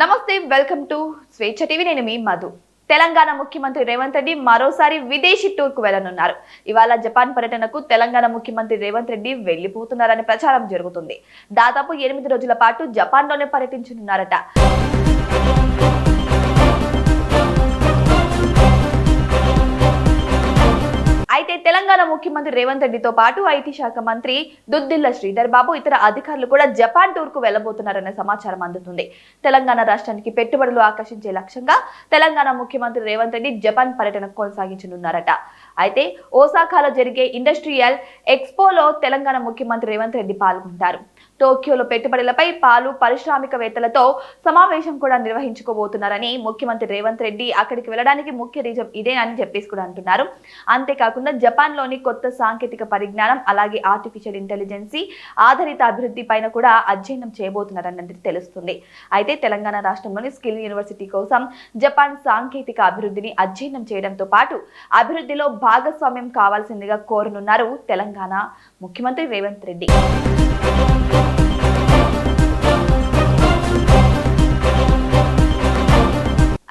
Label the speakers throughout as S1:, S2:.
S1: నమస్తే welcome to స్వేచ్ఛ TV. నేను మీ మధు. తెలంగాణ ముఖ్యమంత్రి రేవంత్ రెడ్డి మరోసారి విదేశీ టూర్కు వెళ్ళనున్నారు ఇవాళ జపాన్ పర్యటనకు తెలంగాణ ముఖ్యమంత్రి రేవంత్ రెడ్డి వెళ్ళిపోతున్నారనే ప్రచారం జరుగుతుంది. దాదాపు ఎనిమిది రోజుల పాటు జపాన్లోనే పర్యటించనున్నారట. అయితే తెలంగాణ ముఖ్యమంత్రి రేవంత్ రెడ్డితో పాటు ఐటీ శాఖ మంత్రి దుద్దిల్ల శ్రీధర్ బాబు ఇతర అధికారులు కూడా జపాన్ టూర్కు వెళ్ళబోతున్నారనే సమాచారం అందుతుంది. తెలంగాణ రాష్ట్రానికి పెట్టుబడులు ఆకర్షించే లక్ష్యంగా తెలంగాణ ముఖ్యమంత్రి రేవంత్ రెడ్డి జపాన్ పర్యటన కొనసాగించనున్నారట. అయితే ఓసాకాలో జరిగే ఇండస్ట్రియల్ ఎక్స్పోలో తెలంగాణ ముఖ్యమంత్రి రేవంత్ రెడ్డి పాల్గొంటారు. టోక్యోలో పెట్టుబడులపై పాలు పారిశ్రామికవేత్తలతో సమావేశం కూడా నిర్వహించుకోబోతున్నారని ముఖ్యమంత్రి రేవంత్ రెడ్డి అక్కడికి వెళ్ళడానికి ముఖ్య రీజన్ ఇదేనని చెప్పేసి కూడా అంటున్నారు. అంతేకాకుండా జపాన్లోని కొత్త సాంకేతిక పరిజ్ఞానం అలాగే ఆర్టిఫిషియల్ ఇంటెలిజెన్సీ ఆధారిత అభివృద్ధి పైన కూడా అధ్యయనం చేయబోతున్నారన్నది తెలుస్తుంది. అయితే తెలంగాణ రాష్ట్రంలోని స్కిల్ యూనివర్సిటీ కోసం జపాన్ సాంకేతిక అభివృద్ధిని అధ్యయనం చేయడంతో పాటు అభివృద్ధిలో భాగస్వామ్యం కావాల్సిందిగా కోరనున్నారు తెలంగాణ ముఖ్యమంత్రి రేవంత్ రెడ్డి.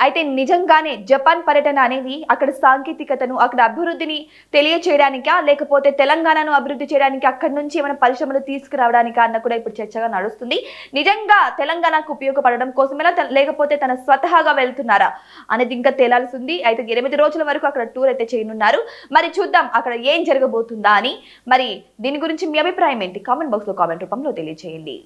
S1: అయితే నిజంగానే జపాన్ పర్యటన అనేది అక్కడ సాంకేతికతను అక్కడ అభివృద్ధిని తెలియచేయడానికా లేకపోతే తెలంగాణను అభివృద్ధి చేయడానికి అక్కడి నుంచి ఏమైనా పరిశ్రమలు తీసుకురావడానికా అన్న కూడా ఇప్పుడు చర్చగా నడుస్తుంది. నిజంగా తెలంగాణకు ఉపయోగపడడం కోసమేలా లేకపోతే తన స్వతహాగా వెళ్తున్నారా అనేది ఇంకా తేలాల్సింది. అయితే ఎనిమిది రోజుల వరకు అక్కడ టూర్ అయితే చేయనున్నారు. మరి చూద్దాం అక్కడ ఏం జరగబోతుందా అని. మరి దీని గురించి మీ అభిప్రాయం ఏంటి? కామెంట్ బాక్స్లో కామెంట్ రూపంలో తెలియజేయండి